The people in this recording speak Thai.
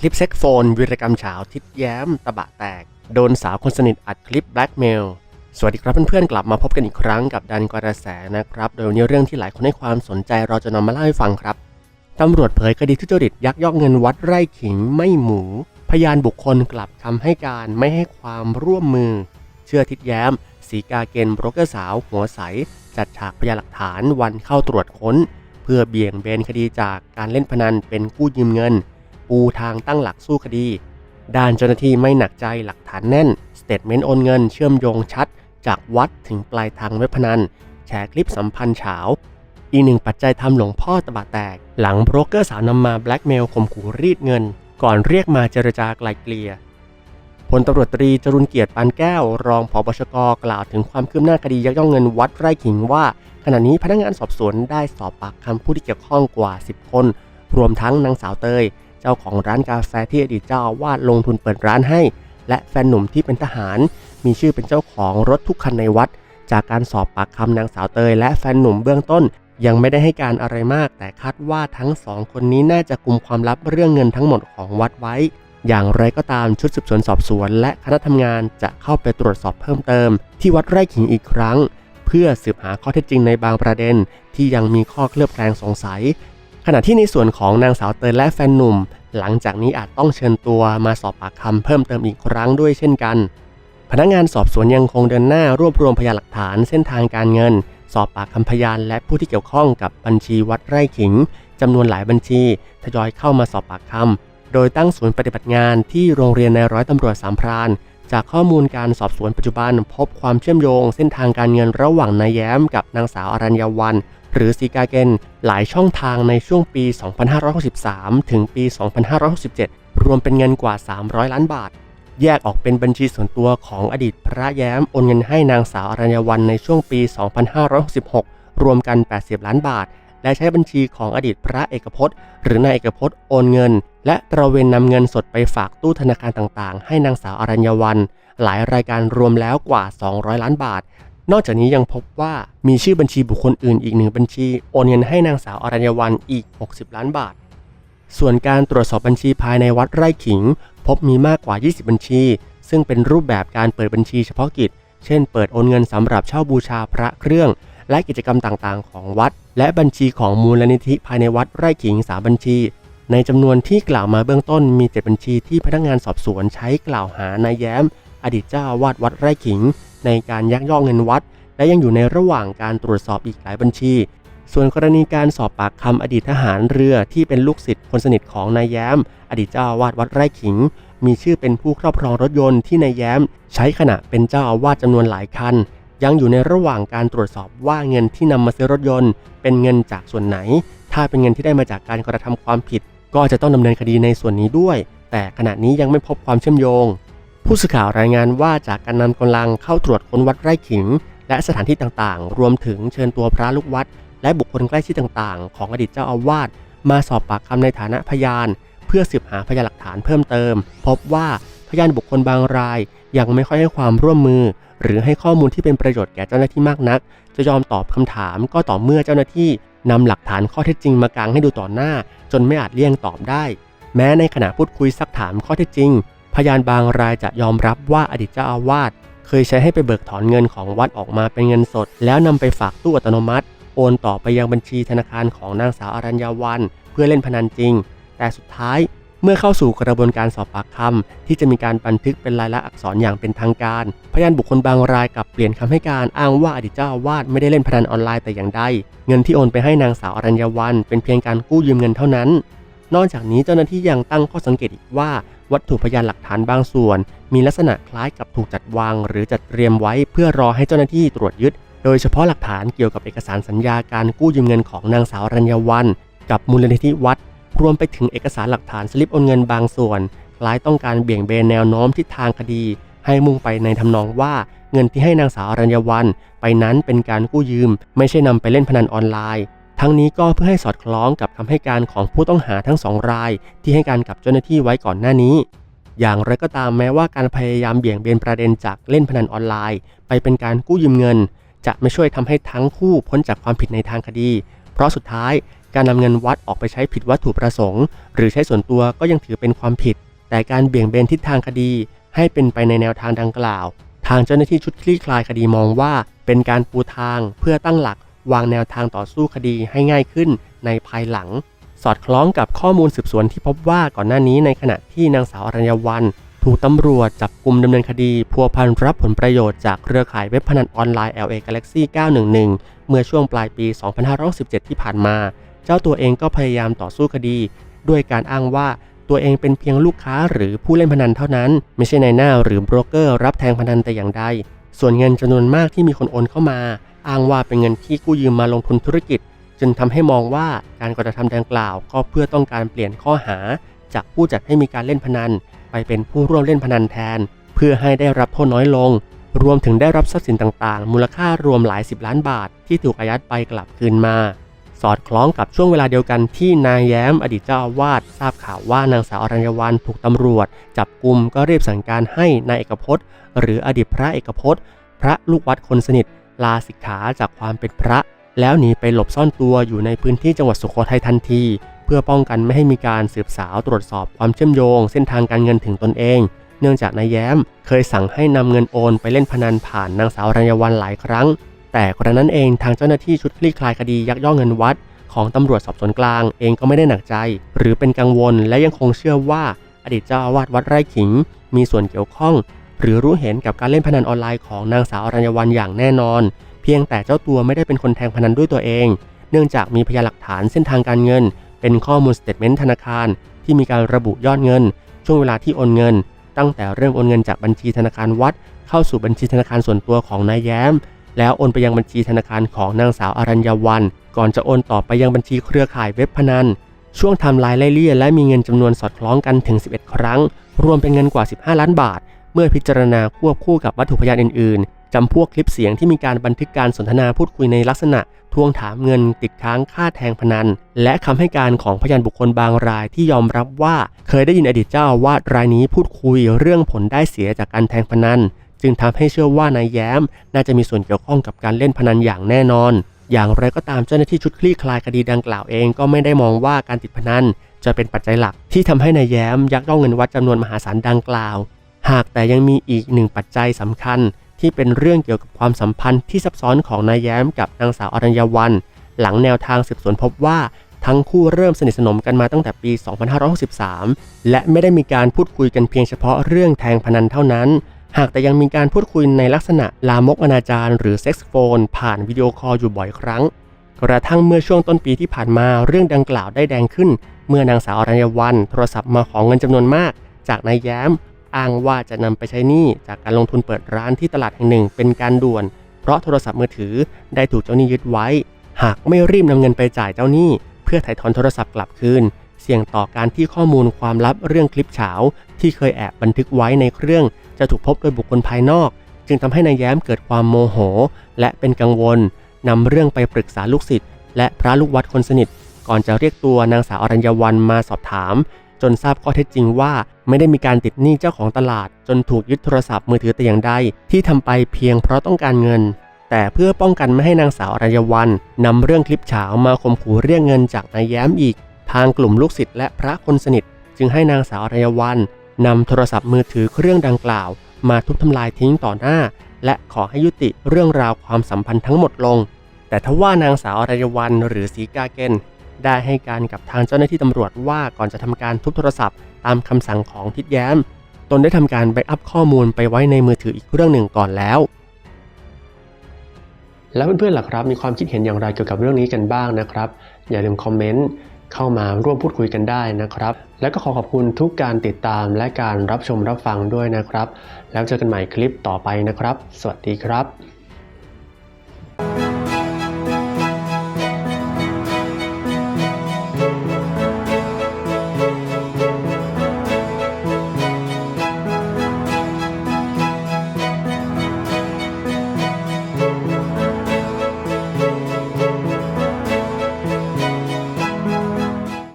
คลิปเซ็กโฟนวิรกรรมเฉาทิดแย้ม ตะบะแตก โดนสาวคนสนิทอัดคลิปแบล็กเมลสวัสดีครับเพื่อนๆกลับมาพบกันอีกครั้งกับดันกระแสนะครับ โดยวันนี้เรื่องที่หลายคนให้ความสนใจเราจะนำมาเล่าให้ฟังครับตำรวจเผยคดีทุจริตยักยอกเงินวัดไร่ขิงไม่หมู พยานบุคคลกลับคำให้การไม่ให้ความร่วมมือ เชื่อทิดแย้ม สีกาเกนโบรกเกอร์สาวหัวใส จัดฉากพยานหลักฐานวันเข้าตรวจค้น เพื่อเบี่ยงเบนคดีจากการเล่นพนันเป็นกู้ยืมเงิน ปูทางตั้งหลักสู้คดี ด้านเจ้าหน้าที่ไม่หนักใจหลักฐานแน่น สเตทเมนต์โอนเงินเชื่อมโยงชัด จากวัดถึงปลายทางเว็บพนัน แชร์คลิปสัมพันธ์เฉาอีกหนึ่งปัจจัยทำหลวงพ่อตบะแตก หลังโบรกเกอร์สาวนำมาแบล็กเมลข่มขู่รีดเงิน ก่อนเรียกมาเจรจาไกลเกลี่ยพลตำรวจตรีจรุนเกียรติปานแก้ว รองผบชกกล่าวถึงความคืบหน้าคดียักยอกเงินวัดไร่ขิงว่า ขณะนี้พนักงานสอบสวนได้สอบปากคำผู้ที่เกี่ยวข้องกว่า 10 คน รวมทั้งนางสาวเตย เจ้าของร้านกาแฟที่อดีตเจ้าอาวาสลงทุนเปิดร้านให้ และแฟนหนุ่มที่เป็นทหาร มีชื่อเป็นเจ้าของรถทุกคันในวัด จากการสอบปากคำนางสาวเตย และแฟนหนุ่มเบื้องต้น ยังไม่ได้ให้การอะไรมาก แต่คาดว่าทั้งสองคนนี้น่าจะกุมความลับเรื่องเงินทั้งหมดของวัดไว้ อย่างไรก็ตามชุดสืบสวนสอบสวน และคณะทำงานจะเข้าไปตรวจสอบเพิ่มเติม ที่วัดไร่ขิงอีกครั้ง เพื่อสืบหาข้อเท็จจริงในบางประเด็น ที่ยังมีข้อเคลือบแคลงสงสัย ขณะที่ในส่วนของนางสาวเตยและแฟนหนุ่ม หลังจากนี้อาจต้องเชิญตัวมาสอบปากคำเพิ่มเติมอีกครั้งด้วยเช่นกัน พนักงานสอบสวนยังคงเดินหน้ารวบรวมพยานหลักฐานเส้นทางการเงิน สอบปากคำพยานและผู้ที่เกี่ยวข้องกับบัญชีวัดไร่ขิงจำนวนหลายบัญชีทยอยเข้ามาสอบปากคำโดยตั้งศูนย์ปฏิบัติงานที่โรงเรียนในร้อยตำรวจสามพรานจากข้อมูลการสอบสวนปัจจุบันพบความเชื่อมโยงเส้นทางการเงินระหว่างนายแย้มกับนางสาวอรัญญาวัน หรือซีกาเกนหลายช่องทางในช่วงปี 2563 ถึงปี 2567 รวมเป็นเงินกว่า 300 ล้านบาท แยกออกเป็นบัญชีส่วนตัวของอดีตพระแย้มโอนเงินให้นางสาวอรัญญวันในช่วงปี 2566 รวมกัน 80 ล้านบาท และใช้บัญชีของอดีตพระเอกพจน์ หรือนายเอกพจน์โอนเงิน และตระเวนนำเงินสดไปฝากตู้ธนาคารต่างๆ ให้นางสาวอรัญญวันหลายรายการรวมแล้วกว่า 200 ล้านบาท นอกจากนี้ยังพบว่ามีชื่อบัญชีบุคคลอื่นอีกหนึ่งบัญชี โอนเงินให้นางสาวอรัญญวันอีก 60 ล้านบาท ส่วนการตรวจสอบบัญชีภายในวัดไร่ขิง พบมีมากกว่า 20 บัญชี ซึ่งเป็นรูปแบบการเปิดบัญชีเฉพาะกิจ เช่น เปิดโอนเงินสำหรับเช่าบูชาพระเครื่อง และกิจกรรมต่างๆ ของวัด และบัญชีของมูลนิธิภายในวัดไร่ขิงสามบัญชี ในจำนวนที่กล่าวมาเบื้องต้นมีเจ็ดบัญชีที่พนักงานสอบสวนใช้กล่าวหานายแย้ม อดีตเจ้าวาดวัดไร่ขิง ในการยักยอกเงินวัด และยังอยู่ในระหว่างการตรวจสอบอีกหลายบัญชี ส่วนกรณีการสอบปากคำอดีตทหารเรือที่เป็นลูกศิษย์คนสนิทของนายแย้ม อดีตเจ้าอาวาดวัดไร่ขิง มีชื่อเป็นผู้ครอบครองรถยนต์ที่นายแย้ม ใช้ขณะเป็นเจ้าอาวาสจำนวนหลายคันยังอยู่ในระหว่างการตรวจสอบว่าเงินที่นำมาซื้อรถยนต์ เป็นเงินจากส่วนไหน ถ้าเป็นเงินที่ได้มาจากการกระทำความผิด ก็จะต้องดำเนินคดีในส่วนนี้ด้วย แต่ขณะนี้ยังไม่พบความเชื่อมโยง ผู้สื่อข่าวรายงานว่าจากการนำกำลังเข้าตรวจค้นวัดไร่ขิง และสถานที่ต่างๆ รวมถึงเชิญตัวพระลูกวัด และบุคคลใกล้ชิดต่างๆ ของอดีตเจ้าอาวาสมาสอบปากคำในฐานะพยาน เพื่อสืบหาพยานหลักฐานเพิ่มเติม พบว่าพยานบุคคลบางราย ยังไม่ค่อยให้ความร่วมมือ หรือให้ข้อมูลที่เป็นประโยชน์แก่เจ้าหน้าที่มากนัก จะยอมตอบคำถามก็ต่อเมื่อเจ้าหน้าที่นำหลักฐานข้อเท็จจริงมากางให้ดูต่อหน้า จนไม่อาจเลี่ยงตอบได้ แม้ในขณะพูดคุยซักถามข้อเท็จจริง พยานบางรายจะยอมรับว่าอดีตเจ้าอาวาสเคยใช้ให้ไปเบิกถอนเงินของวัดออกมาเป็นเงินสด แล้วนำไปฝากตู้อัตโนมัติ โอนต่อไปยังบัญชีธนาคารของนางสาวอรัญญาวัน เพื่อเล่นพนันจริง แต่สุดท้ายเมื่อเข้าสู่กระบวนการสอบปากคำที่จะมีการบันทึกเป็นลายลักษณ์อักษรอย่างเป็นทางการ พยานบุคคลบางรายกลับเปลี่ยนคำให้การอ้างว่าอดีตเจ้าอาวาสไม่ได้เล่นพนันออนไลน์แต่อย่างใดเงินที่โอนไปให้นางสาวอรัญญาวัน เป็นเพียงการกู้ยืมเงินเท่านั้น นอกจากนี้เจ้าหน้าที่ยังตั้งข้อสังเกตอีกว่า วัตถุพยานหลักฐานบางส่วน มีลักษณะคล้ายกับถูกจัดวาง หรือจัดเตรียมไว้เพื่อรอให้เจ้าหน้าที่ตรวจยึด โดยเฉพาะหลักฐานเกี่ยวกับเอกสารสัญญาการกู้ยืมเงินของนางสาวรัญญาวัน กับมูลนิธิวัด รวมไปถึงเอกสารหลักฐานสลิปโอนเงินบางส่วน คล้ายต้องการเบี่ยงเบนแนวโน้มทิศทางคดี ให้มุ่งไปในทำนองว่าเงินที่ให้นางสาวรัญญาวัน ไปนั้นเป็นการกู้ยืม ไม่ใช่นำไปเล่นพนันออนไลน์ ทั้งนี้ก็เพื่อให้สอดคล้องกับคำให้การของผู้ต้องหาทั้งสองราย ที่ให้การกับเจ้าหน้าที่ไว้ก่อนหน้านี้ อย่างไรก็ตามแม้ว่าการพยายามเบี่ยงเบนประเด็นจากเล่นพนันออนไลน์ ไปเป็นการกู้ยืมเงิน จะไม่ช่วยทำให้ทั้งคู่พ้นจากความผิดในทางคดี เพราะสุดท้ายการนำเงินวัดออกไปใช้ผิดวัตถุประสงค์ หรือใช้ส่วนตัวก็ยังถือเป็นความผิด แต่การเบี่ยงเบนทิศทางคดี ให้เป็นไปในแนวทางดังกล่าว ทางเจ้าหน้าที่ชุดคลี่คลายคดีมองว่า เป็นการปูทางเพื่อตั้งหลัก วางแนวทางต่อสู้คดีให้ง่ายขึ้นในภายหลัง สอดคล้องกับข้อมูลสืบสวนที่พบว่าก่อนหน้านี้ในขณะที่นางสาวอรัญญวัน ถูกตำรวจจับกลุ่มดำเนินคดี พัวพันรับผลประโยชน์จากเครือข่ายเว็บพนันออนไลน์ LA Galaxy 911 เมื่อช่วงปลายปี 2567ที่ผ่านมา เจ้าตัวเองก็พยายามต่อสู้คดี ด้วยการอ้างว่าตัวเองเป็นเพียงลูกค้าหรือผู้เล่นพนันเท่านั้น ไม่ใช่ในายหน้าหรือโบรกเกอร์รับแทงพนันแต่อย่างใด ส่วนเงินจำนวนมากที่มีคนโอนเข้ามา อ้างว่าเป็นเงินที่กู้ยืมมาลงทุนธุรกิจ จึงทำให้มองว่าการกระทำดังกล่าว ก็เพื่อต้องการเปลี่ยนข้อหา จากผู้จัดให้มีการเล่นพนัน ไปเป็นผู้ร่วมเล่นพนันแทน เพื่อให้ได้รับโทษน้อยลง รวมถึงได้รับทรัพย์สินต่างๆ มูลค่ารวมหลายสิบล้านบาท ที่ถูกอายัดไปกลับคืนมา สอดคล้องกับช่วงเวลาเดียวกันที่นายแย้มอดีตเจ้าอาวาสทราบข่าวว่านางสาวอรัญญวันถูกตำรวจ จับกลุ่มก็รีบสั่งการให้นายเอกพจน์ หรืออดีตพระเอกพจน์ พระลูกวัดคนสนิท ลาสิกขาจากความเป็นพระ แล้วหนีไปหลบซ่อนตัวอยู่ในพื้นที่จังหวัดสุโขทัยทันที เพื่อป้องกันไม่ให้มีการสืบสาวตรวจสอบความเชื่อมโยง เส้นทางการเงินถึงตนเอง เนื่องจากนายแย้ม เคยสั่งให้นำเงินโอนไปเล่นพนันผ่านนางสาวรัญญวันหลายครั้ง แต่กระนั้นเองทางเจ้าหน้าที่ชุดคลี่คลายคดียักยอกเงินวัด ของตำรวจสอบสวนกลางเองก็ไม่ได้หนักใจ หรือเป็นกังวลและยังคงเชื่อว่าอดีตเจ้าอาวาสวัดไร่ขิง มีส่วนเกี่ยวข้อง หรือรู้เห็นกับการเล่นพนันออนไลน์ของนางสาวอรัญวันอย่างแน่นอน เพียงแต่เจ้าตัวไม่ได้เป็นคนแทงพนันด้วยตัวเอง เนื่องจากมีพยานหลักฐานเส้นทางการเงิน เป็นข้อมูลสเตทเมนต์ธนาคาร ที่มีการระบุยอดเงิน ช่วงเวลาที่โอนเงิน ตั้งแต่เริ่มโอนเงินจากบัญชีธนาคารวัด เข้าสู่บัญชีธนาคารส่วนตัวของนายแย้ม แล้วโอนไปยังบัญชีธนาคารของนางสาวอรัญวัน ก่อนจะโอนต่อไปยังบัญชีเครือข่ายเว็บพนันช่วงทำลายไล่เลี่ยและมีเงินจำนวนสอดคล้องกันถึง 11 ครั้ง รวมเป็นเงินกว่า 15 ล้านบาท มื่อพิจารณาควบคู่กับวัตถุพยานอื่น ๆ จำพวกคลิปเสียงที่มีการบันทึกการสนทนาพูดคุยในลักษณะ ทวงถามเงินติดค้างค่าแทงพนัน และคำให้การของพยานบุคคลบางรายที่ยอมรับว่า เคยได้ยินอดีตเจ้าอาวารายนี้พูดคุยเรื่องผลได้เสียจากการแทงพนัน จึงทำให้เชื่อว่านายแย้ม น่าจะมีส่วนเกี่ยวข้องกับการเล่นพนันอย่างแน่นอน อย่างไรก็ตามเจ้าหน้าที่ชุดคลี่คลายคดีดังกล่าวเองก็ไม่ได้มองว่าการติดพนันจะเป็นปัจจัยหลักที่ทำให้นายแย้มยักยอกเงินวัดจำนวนมหาศาลดังกล่าว หากแต่ยังมีอีกหนึ่งปัจจัยสำคัญ ที่เป็นเรื่องเกี่ยวกับความสัมพันธ์ที่ซับซ้อนของนายแย้มกับนางสาวอรัญญวัน หลังแนวทางสืบสวนพบว่าทั้งคู่เริ่มสนิทสนมกันมาตั้งแต่ปี 2563 และไม่ได้มีการพูดคุยกันเพียงเฉพาะเรื่องแทงพนันเท่านั้น หากแต่ยังมีการพูดคุยในลักษณะลามกอนาจารหรือเซ็กซ์โฟน ผ่านวิดีโอคอลอยู่บ่อยครั้ง กระทั่งเมื่อช่วงต้นปีที่ผ่านมาเรื่องดังกล่าวได้แดงขึ้น เมื่อนางสาวอรัญญวันโทรศัพท์มาขอเงินจำนวนมาก จากนายแย้ม อ้างว่าจะนำไปใช้หนี้จากการลงทุนเปิดร้านที่ตลาดแห่งหนึ่งเป็นการด่วน เพราะโทรศัพท์มือถือได้ถูกเจ้าหนี้ยึดไว้ หากไม่รีบนำเงินไปจ่ายเจ้าหนี้ เพื่อถ่ายถอนโทรศัพท์กลับคืน เสี่ยงต่อการที่ข้อมูลความลับเรื่องคลิปเฉาที่เคยแอบบันทึกไว้ในเครื่อง จะถูกพบโดยบุคคลภายนอก จึงทำให้นายแย้มเกิดความโมโห และเป็นกังวลนำเรื่องไปปรึกษาลูกศิษย์และพระลูกวัดคนสนิท ก่อนจะเรียกตัวนางสาวอรัญญวันมาสอบถาม จนทราบข้อเท็จจริงว่า ไม่ได้มีการติดหนี้เจ้าของตลาด จนถูกยึดโทรศัพท์มือถือแต่อย่างใดที่ทำไปเพียงเพราะต้องการเงิน แต่เพื่อป้องกันไม่ให้นางสาวอรัญญวันนำเรื่องคลิปเฉามาข่มขู่เรียกเงินจากนายแย้มอีก ทางกลุ่มลูกศิษย์และพระคนสนิท จึงให้นางสาวอรัญญวันนำโทรศัพท์มือถือเครื่องดังกล่าว มาทุบทำลายทิ้งต่อหน้า และขอให้ยุติเรื่องราวความสัมพันธ์ทั้งหมดลง แต่ทว่านางสาวอรัญญวันหรือสีกาเกน ได้ให้การกับทางเจ้าหน้าที่ตำรวจว่าก่อนจะทำการทุบโทรศัพท์ ตามคำสั่งของทิดแย้ม ตนได้ทำการแบ็กอัพข้อมูลไปไว้ในมือถืออีกเครื่องหนึ่งก่อนแล้ว แล้วเพื่อนๆล่ะครับ มีความคิดเห็นอย่างไรเกี่ยวกับเรื่องนี้กันบ้างนะครับ อย่าลืมคอมเมนต์เข้ามาร่วมพูดคุยกันได้นะครับ และก็ขอขอบคุณทุกการติดตามและการรับชมรับฟังด้วยนะครับ แล้วเจอกันใหม่คลิปต่อไปนะครับ สวัสดีครับ